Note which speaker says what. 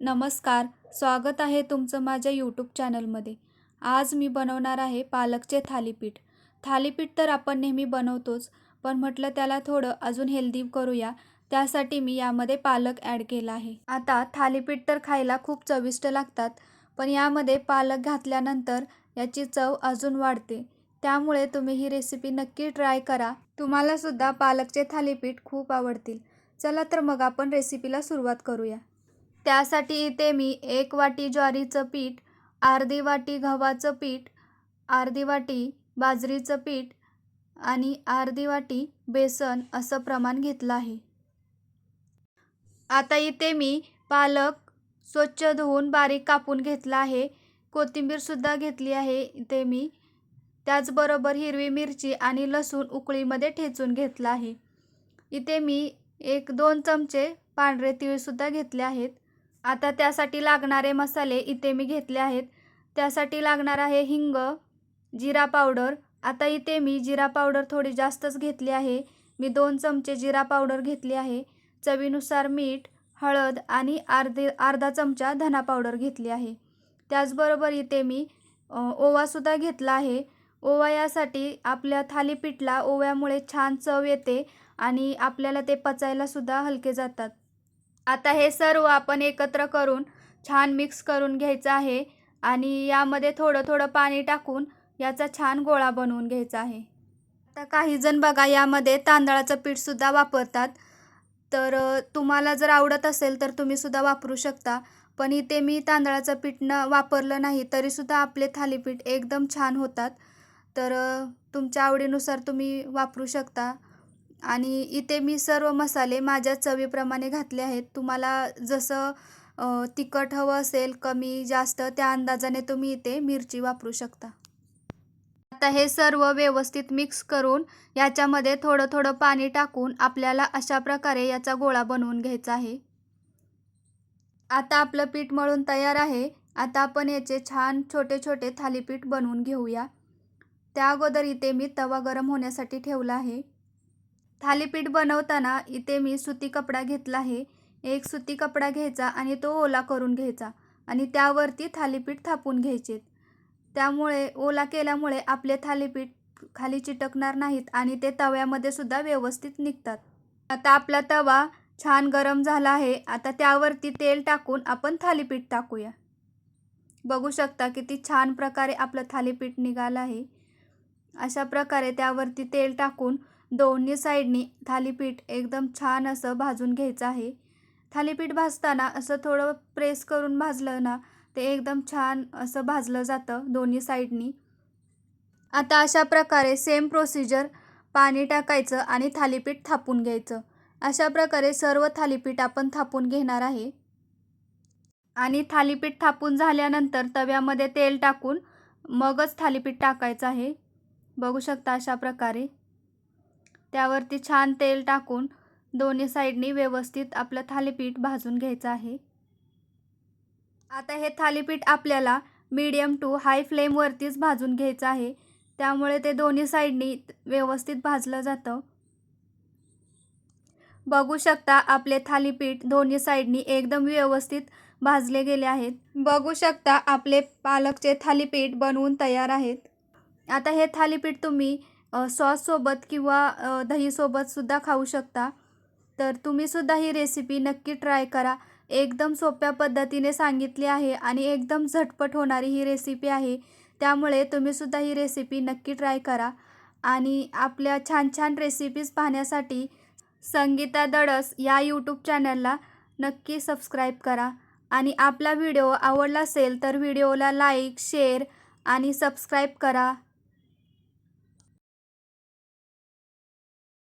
Speaker 1: नमस्कार स्वागत आहे तुमचं माझ्या यूट्यूब चॅनलमध्ये आज मी बनवणार आहे पालकचे थालीपीठ. थालीपीठ तर आपण नेहमी बनवतोच पण म्हटलं त्याला थोडं अजून हेल्दी करूया त्यासाठी मी यामध्ये पालक ॲड केला आहे. आता थालीपीठ तर खायला खूप चविष्ट लागतात पण यामध्ये पालक घातल्यानंतर याची चव अजून वाढते. त्यामुळे तुम्ही ही रेसिपी नक्की ट्राय करा. तुम्हालासुद्धा पालकचे थालीपीठ खूप आवडतील. चला तर मग आपण रेसिपीला सुरुवात करूया. त्यासाठी इथे मी एक वाटी ज्वारीचं पीठ अर्धी वाटी गव्हाचं पीठ अर्धी वाटी बाजरीचं पीठ आणि अर्धी वाटी बेसन असं प्रमाण घेतलं आहे. आता इथे मी पालक स्वच्छ धुवून बारीक कापून घेतला आहे. कोथिंबीरसुद्धा घेतली आहे इथे मी. त्याचबरोबर हिरवी मिरची आणि लसूण उकळीमध्ये ठेचून घेतला आहे. इथे मी एक दोन चमचे पांढरे तीळसुद्धा घेतले आहेत. आता त्यासाठी लागणारे मसाले इथे मी घेतले आहेत. त्यासाठी लागणार आहे हिंग जिरा पावडर. आता इथे मी जिरा पावडर थोडी जास्तच घेतली आहे. मी दोन चमचे जिरा पावडर घेतली आहे. चवीनुसार मीठ हळद आणि अर्धे अर्धा चमचा धना पावडर घेतली आहे. त्याचबरोबर इथे मी ओवासुद्धा घेतला आहे. ओवा यासाठी आपल्या थालीपीठला ओव्यामुळे छान चव येते आणि आपल्याला ते पचायलासुद्धा हलके जातात. आता हे सर्व आपण एकत्र करून छान मिक्स करून घ्यायचं आहे आणि यामध्ये थोडं थोडं पाणी टाकून याचा छान गोळा बनवून घ्यायचा आहे. आता काहीजण बघा यामध्ये तांदळाचं पीठसुद्धा वापरतात. तर तुम्हाला जर आवडत असेल तर तुम्हीसुद्धा वापरू शकता. पण इथे मी तांदळाचं पीठ न वापरलं नाही तरीसुद्धा आपले थालीपीठ एकदम छान होतात. तर तुमच्या आवडीनुसार तुम्ही वापरू शकता. आणि इथे मी सर्व मसाले माझ्या चवीप्रमाणे घातले आहेत. तुम्हाला जसं तिखट हवं असेल कमी जास्त त्या अंदाजाने तुम्ही इथे मिरची वापरू शकता. आता हे सर्व व्यवस्थित मिक्स करून याच्यामध्ये थोडं थोडं पाणी टाकून आपल्याला अशा प्रकारे याचा गोळा बनवून घ्यायचा आहे. आता आपलं पीठ मळून तयार आहे. आता आपण याचे छान छोटे छोटे थालीपीठ बनवून घेऊया. त्या अगोदर इथे मी तवा गरम होण्यासाठी ठेवला आहे. थालीपीठ बनवताना इथे मी सुती कपडा घेतला आहे. एक सुती कपडा घ्यायचा आणि तो ओला करून घ्यायचा आणि त्यावरती थालीपीठ थापून घ्यायचे. त्यामुळे ओला केल्यामुळे आपले थालीपीठ खाली चिटकणार नाहीत आणि ते तव्यामध्ये सुद्धा व्यवस्थित निघतात. आता आपला तवा छान गरम झाला आहे. आता त्यावरती तेल टाकून आपण थालीपीठ टाकूया. बघू शकता किती छान प्रकारे आपलं थालीपीठ निघालं आहे. अशा प्रकारे त्यावरती तेल टाकून दोन्ही साईडनी थालीपीठ एकदम छान असं भाजून घ्यायचं आहे. थालीपीठ भाजताना असं थोडं प्रेस करून भाजलं ना ते एकदम छान असं भाजलं जातं दोन्ही साईडनी. आता अशा प्रकारे सेम प्रोसिजर पाणी टाकायचं आणि थालीपीठ थापून घ्यायचं. अशा प्रकारे सर्व थालीपीठ आपण थापून घेणार आहे. आणि थालीपीठ थापून झाल्यानंतर तव्यामध्ये तेल टाकून मगच थालीपीठ टाकायचं आहे. बघू शकता अशा प्रकारे. त्यावरती छान तेल टाकून दोन्ही साईडनी व्यवस्थित आपलं थालीपीठ भाजून घ्यायचं आहे. आता हे थालीपीठ आपल्याला मीडियम टू हाय फ्लेमवरतीच भाजून घ्यायचं आहे. त्यामुळे ते दोन्ही साईडनी व्यवस्थित भाजलं जातं. बघू शकता आपले थालीपीठ दोन्ही साईडनी एकदम व्यवस्थित भाजले गेले आहेत. बघू शकता आपले पालकचे थालीपीठ बनवून तयार आहेत. आता हे थालीपीठ तुम्ही सॉससोबत किंवा दहीसोबतसुद्धा खाऊ शकता. तर तुम्हीसुद्धा ही रेसिपी नक्की ट्राय करा. एकदम सोप्या पद्धतीने सांगितली आहे आणि एकदम झटपट होणारी ही रेसिपी आहे. त्यामुळे तुम्हीसुद्धा ही रेसिपी नक्की ट्राय करा. आणि आपल्या छान छान रेसिपीज पाहण्यासाठी संगीता दडस या यूट्यूब चॅनलला नक्की सबस्क्राईब करा. आणि आपला व्हिडिओ आवडला असेल तर व्हिडिओला लाईक शेअर आणि सबस्क्राईब करा.